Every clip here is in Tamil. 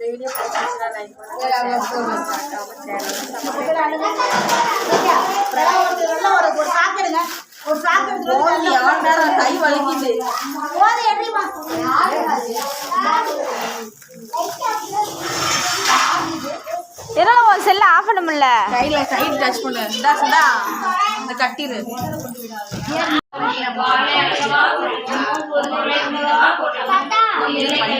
ராசிகாக்கா பேசு ராசிகாக்கா ஏய் இங்க நவுரு ஹாய் ஃப்ரெண்ட்ஸ் இங்க பாருங்க அம்மன் வளையல் மலை இங்க காமிக்கிறேன் நான் இருக்கோம் நான் இன்னைக்கு இந்த வீடியோ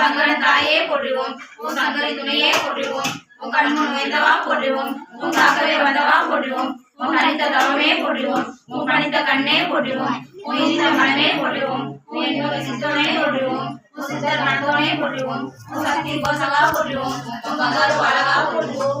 சங்கரன் தாயே போற்றுவோம் உன் சங்கரி துணையே போற்றுவோம் உன் கண்முன் உயர்ந்தவா போற்றுவோம் உன் காக்கவே வந்தவா போற்றுவோம் உன் கணித்த தவமே போற்றுவோம் உன் கணித்த கண்ணே போற்றுவோம் உன் இனித மனமே போற்றுவோம் உன் என்னோட சித்தனே போற்றுவோம் உன் சித்தர் மனதோனே போற்றுவோம் உன் சக்தி கோசகா போற்றுவோம் உன் பங்காரு அழகா போற்றுவோம்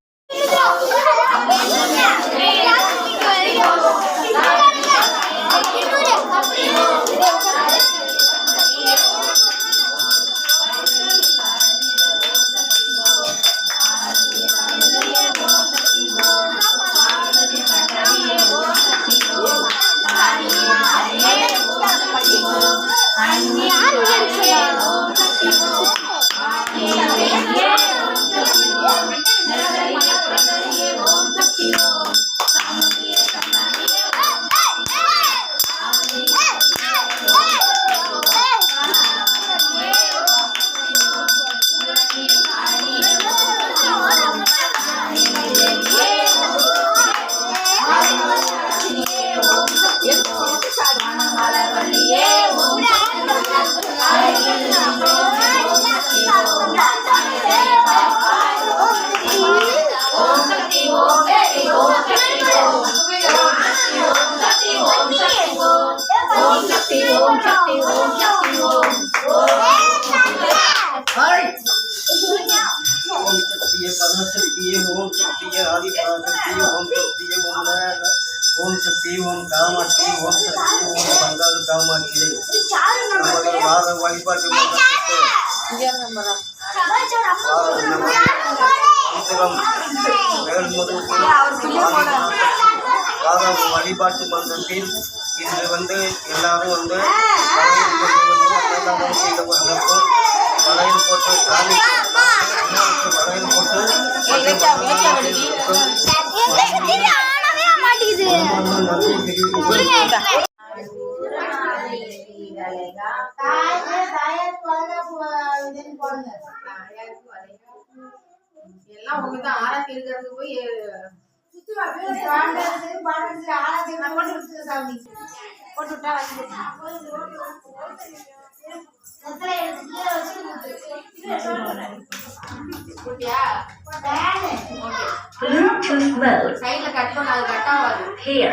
ஓம் சக்தியே பரமசக்தியே ஓம் சக்தியே ஆதிபராசக்தியே ஓம் சக்தியே ஓம் ஓம் சக்தி ஓம் காமாட்சி ஓம் சக்தி ஓம் பங்காரு காமாட்சி வார வழிபாட்டு மன்றத்துக்கு வார வழிபாட்டு மன்றத்தில் இன்று வந்து எல்லாரும் வந்து வளையல் போட்டு சாமி வளையல் போட்டு எல்லாம் உங்களுக்கு ஆராய்ச்சி இருக்கிறதுக்கு போய் போட்டு விட்டா. சைடுல கட் பண்ண அது கட் ஆகாது Here.